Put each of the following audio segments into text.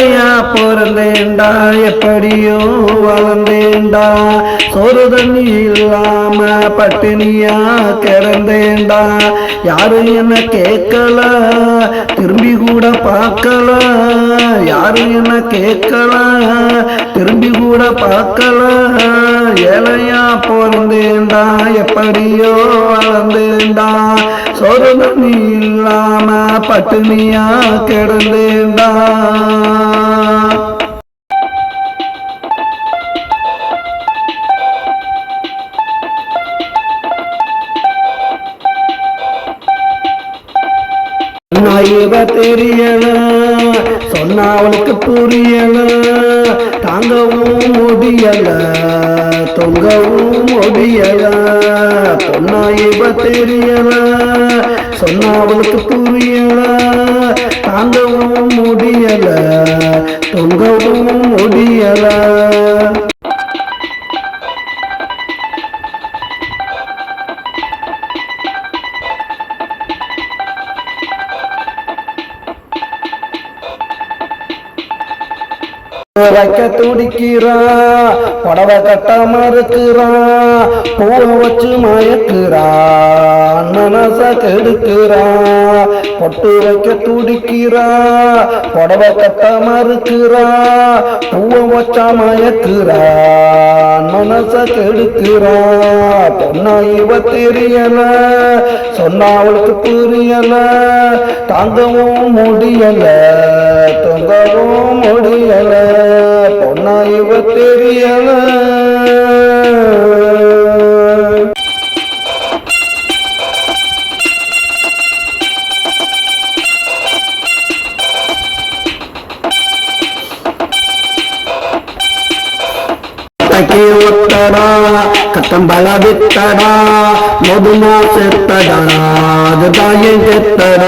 ஐயா பிறந்தேண்டா? எப்படியோ வளர்ந்தேண்டா. சோறு தண்ணி இல்லாம பட்டினியா கிறந்தேண்டா யாரும் என்ன கேட்கல? திரும்பி கூட பார்க்கல. யாரும் என்ன கேட்கல? திரும்பி கூட பார்க்கல. ஏழையா பிறந்தேண்டா? எப்படியோ வளர்ந்தேண்டா. சோறு தண்ணி இல்லாம பட்டினியா கிடந்தேண்டா. இவ தெரியல சொன்னா அவளுக்கு புரியல தாங்கவும் முடியல தொங்கவும் முடியல பொண்ணா இவ தெரியல சொன்னா அவளுக்கு புரியல தாங்கவும் முடியல தொங்கவும் முடியல. உழைக்க துடிக்கிறா புடவை கட்டாம இருக்கிறா பூவை வச்சு மயக்கிறான் மனச கெடுக்கிறா பொட்டு வைக்க துடிக்கிறா புடவை கட்டாம இருக்கிறா பூவை வச்சா மயக்கிறான் மனச கெடுக்கிறா. பொண்ணா இவ தெரியல சொன்னா அவளுக்கு புரியல தாங்கவும் முடியல தொங்கவும் முடியல. பொண்ணா இவ தெரியல ಕಟ್ಟಿ ಒತ್ತಡ ಕತ್ತಂಬಳ ಬಿತ್ತಡ ಮಧುಮಾ ಸೆತ್ತಡ ದಾಯಿ ಕೆತ್ತಡ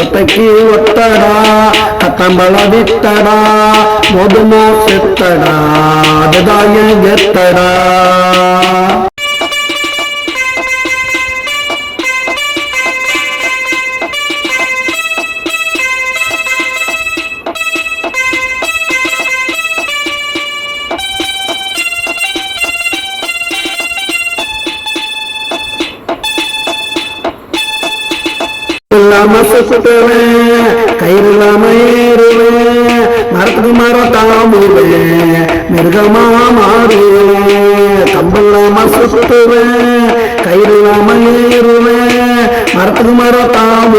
ಒತ್ತಕ್ಕಿ ಒತ್ತಡ ಕತ್ತಂಬಳ ಬಿತ್ತಡ மோதுமோ செத்தடா அததாய எத்தடா கைரில் மரத்துக்கு மரம் மிருகமா மாறுவே கம்பு இல்லாம சுத்துவேன் கயிறு இல்லாம ஏறுவேன் மரத்துக்கு மரம்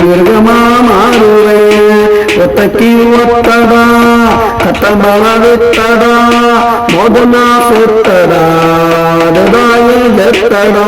மிருகமா மாறுவேன் ஒத்தக்கி ஒத்தடா கத்தம்பள வித்தடா மோதனா சொத்தடா எத்தடா